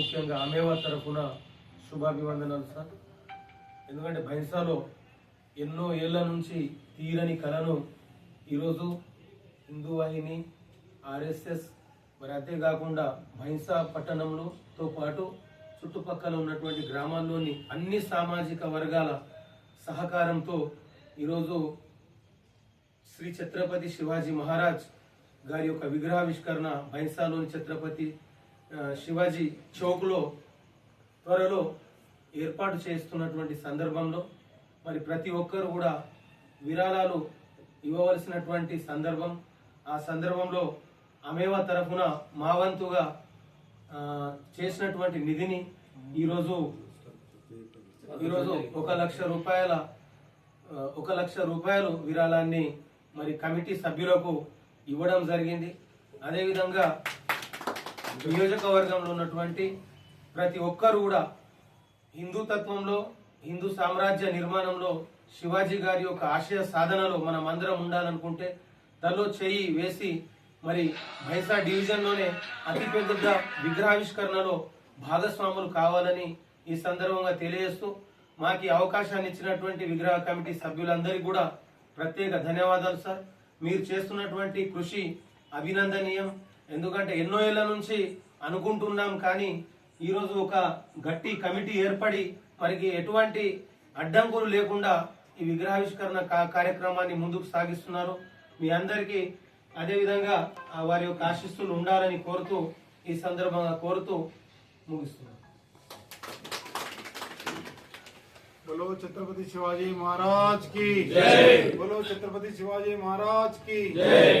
ముఖ్యంగా అమేవా తరఫున శుభాభివందనాలు సార్. ఎందుకంటే భైంసాలో ఎన్నో ఏళ్ళ నుంచి తీరని కళను ఈరోజు హిందూ వాహిని ఆర్ఎస్ఎస్ మరి అంతేకాకుండా భైంసా పట్టణంలోతో పాటు చుట్టుపక్కల ఉన్నటువంటి గ్రామాల్లోని అన్ని సామాజిక వర్గాల సహకారంతో ఈరోజు శ్రీ ఛత్రపతి శివాజీ మహారాజ్ గారి యొక్క విగ్రహావిష్కరణ బైన్సాలోని ఛత్రపతి శివాజీ చౌక్లో త్వరలో ఏర్పాటు చేస్తున్నటువంటి సందర్భంలో మరి ప్రతి ఒక్కరు కూడా విరాళాలు ఇవ్వవలసినటువంటి సందర్భం. ఆ సందర్భంలో అమేవా తరఫున మా వంతుగా చేసినటువంటి నిధిని ఈరోజు ఈరోజు ఒక లక్ష రూపాయల ఒక లక్ష రూపాయలు విరాళాన్ని మరి కమిటీ సభ్యులకు ఇవ్వడం జరిగింది. అదేవిధంగా నియోజకవర్గంలో ఉన్నటువంటి ప్రతి ఒక్కరు కూడా హిందూ తత్వంలో హిందూ సామ్రాజ్య నిర్మాణంలో శివాజీ గారి యొక్క ఆశయ సాధనలో మనం అందరం ఉండాలనుకుంటే దానిలో చేయి వేసి మరి భైసా డివిజన్లోనే అతిపెద్ద విగ్రహావిష్కరణలో భాగస్వాములు కావాలని ఈ సందర్భంగా తెలియజేస్తూ మాకు అవకాశాన్ని ఇచ్చినటువంటి విగ్రహ కమిటీ సభ్యులందరికీ కూడా ప్రత్యేక ధన్యవాదాలు సార్. మీరు చేస్తున్నటువంటి కృషి అభినందనీయం. ఎందుకంటే ఎన్నో ఏళ్ల నుంచి అనుకుంటున్నాం కానీ ఈరోజు ఒక గట్టి కమిటీ ఏర్పడి మరికి ఎటువంటి అడ్డంకులు లేకుండా ఈ విగ్రహావిష్కరణ కా- కార్యక్రమాన్ని ముందుకు సాగిస్తున్నారు మీ అందరికీ అదేవిధంగా ఆ వారి యొక్క ఆశీస్సులు ఉండాలని కోరుతూ ఈ సందర్భంగా కోరుతూ ముగిస్తున్నాను बोलो छत्रपति शिवाजी महाराज की जय बोलो छत्रपति शिवाजी महाराज की जय